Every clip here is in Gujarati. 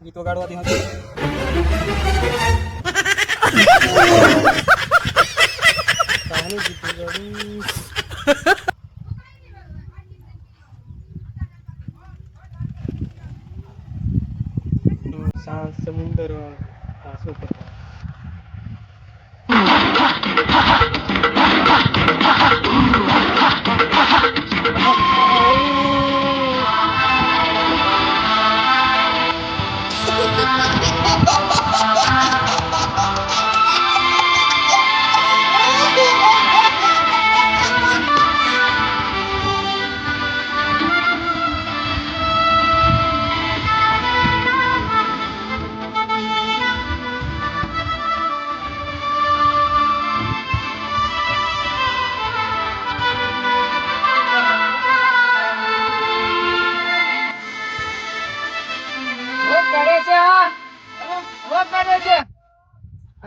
ગીતો ગાડવાથી હતી કહાની સમુદ્ર ગાડી હમ,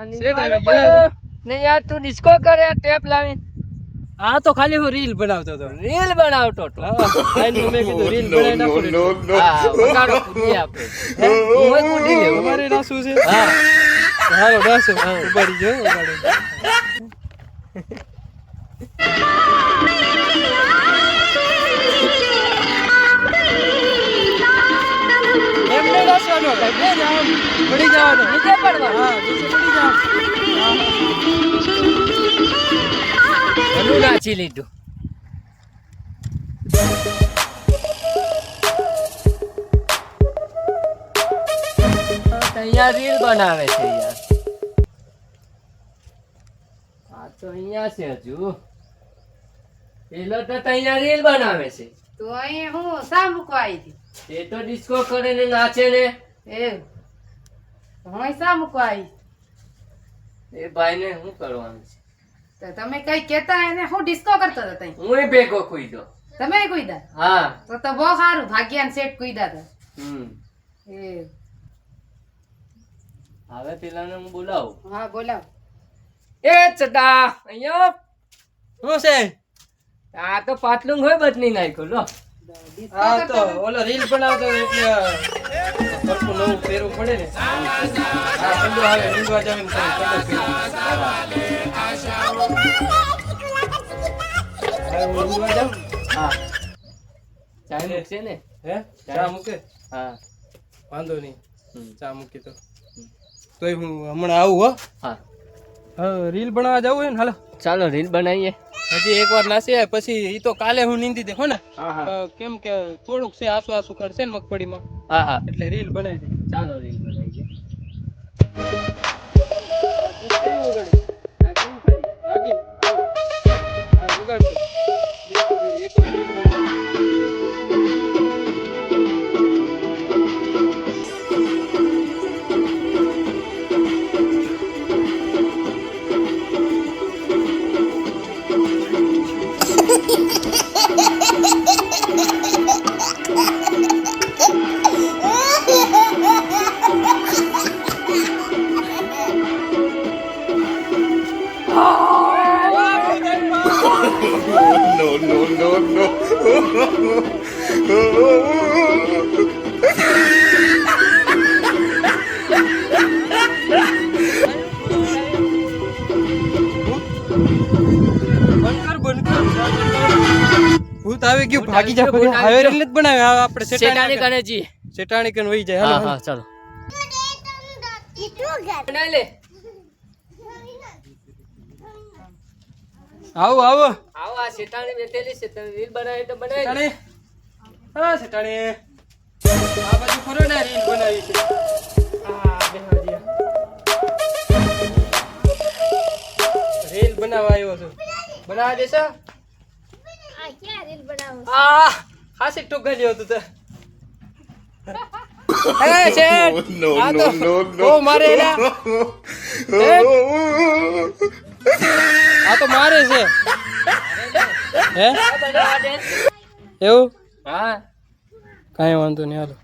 શાંત સમુંદર હા ડિસ્કો કરે ટેપ લાવી આ તો ખાલી હું રીલ બનાવતો હતો. રીલ બનાવતો તો મેં કીધું રીલ બનાવી નાખો ને એટલે. હા વગાડો કૂદીએ હું? ય કૂદી લેવું તમારે નાસવું છે? હા. હાલો નાસો. ઊભા રહીજો ઊભા એમને નાસવાનો ભાઈ જાવ પડી જવાનો. નીચે પડવા. હા નીચે પડી જવાનું. નાચી લીધું. અહીંયા રીલ બનાવે છે યાર. આ તો અહીંયા છે હજુ. પેલો તો તો અહીંયા રીલ બનાવે છે. તો અહીંયા હું શા મૂકવા આવી હતી? એ તો ડિસ્કો કરે ને નાચે ને. એ હું શા મૂકવા આવી એ ભાઈને શું કરવાનું છે? તો તમે કઈ કેતા એને હું ડિસ્કો કરતો હતો તઈ? હું ભેગો કૂદો તમે કુઈદા? હા. તો તો બહુ સારું ભાગ્યાન શેઠ કુઈદા તો. હમ. એ. હવે પેલાને હું બોલાવું. હા બોલાવ. એ ચડા અહીંયા. શું છે? આ તો પાટલું હોય બદલી નાખ્યું લો. હા તો ઓલો રીલ બનાવતો એટલે સરખું નવું પહેરવું પડે ને. હા કંડો આવે જાવ એમ કરે જાઉં? હા. મૂકશે ને? હે? ચા મૂકે? હા. વાંધો નહીં. હમ. ચા મૂકી તો તોય હું હમણાં આવું હો. હા. હા રીલ બનાવવા જવું હોય ને હાલો. ચાલો રીલ બનાવીએ. હજી એકવાર નાસી આવે પછી ઈ તો કાલે હું નીંદી દે હો ને કેમ કે થોડુંક છે આસુ આસુ કરશે ને મગફળીમાં. હા હા. એટલે રીલ બનાવી દે. ચાલો રીલ બનાવીએ ભૂત આવે ગયું ભાગી આવી ગયું, ભૂત જા આવી. રીલ બનાવે આપણે શેટાણી કને જી. શેટાણી કન વહી જાય. હા હા ચાલો બનાવી લે આવો આવો. આવો આ શેટાણી બેઠેલી છે. તમે રીલ બનાવી તો બનાવી. હા શેટાણી આ બાજુ ખરો ને રીલ બનાવી છે. રીલ બનાવવા આવ્યો છું. બનાવવા દેશો આ હાસી ટોકા જેવો તું તો. હે શેઠ! આ તો બહુ મારે આ તો મારે છે. હે. એવું? હા. કાંઈ વાંધો નહીં હાલો.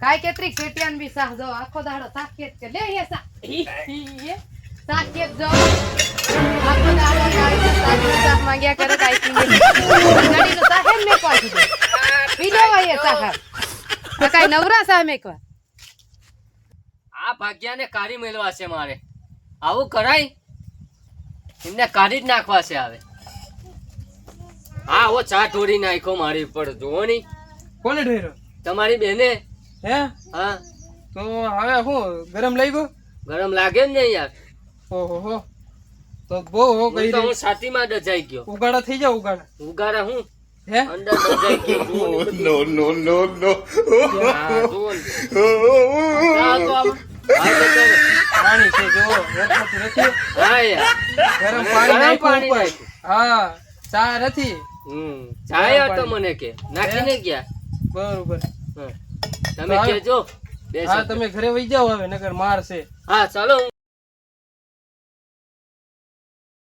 કાંઈ કેત્રી કેટિયાન બી સાહ જો આખો દાડો સાકેત કે લે હે સા હી, હી, સાકેત જો. આખો દાડો શાકનો શાક માંગ્યા કરે કાંઈ કીધે. ગાડી તો એમ મે પાછી દે. પી લેવાય હે સાહ આ કાંઈ નવરા સામે એકવાર આ ભાગ્યાને કારી મેળવા છે મારે. આવું કરાય? એમને કાઢી જ નાખવા છે હવે. હા ઓ ચા ઢોરી નાખ્યો મારી ઉપર. જુઓ ની. કોને ઠેરો તમારી બેને? હે? હા. તો હવે શું ગરમ લઈ ગયો ગરમ લાગે ને યાર. ઓહો તો બહુ હો હું કઈ તો હું છાતીમાં ડજાઈ ગયો. ઉગાડા થઈ જાવ ઉગાડા. ઉગાડા હું? હે? અંદર ડજાઈ ગયો. ને. હા, ને. હા. હા, તો ચાલો. પાણી છે જો વરસાદ નથી હા ગરમ ગરમ પાણી નાખ્યું ઉપર હા ચા નથી? હમ હતો મને કે. નાખીને ગયા. બરોબર. તમે તો કેજો. હા તમે ઘરે વહી જાઓ હવે નગર માર છે હા ચાલો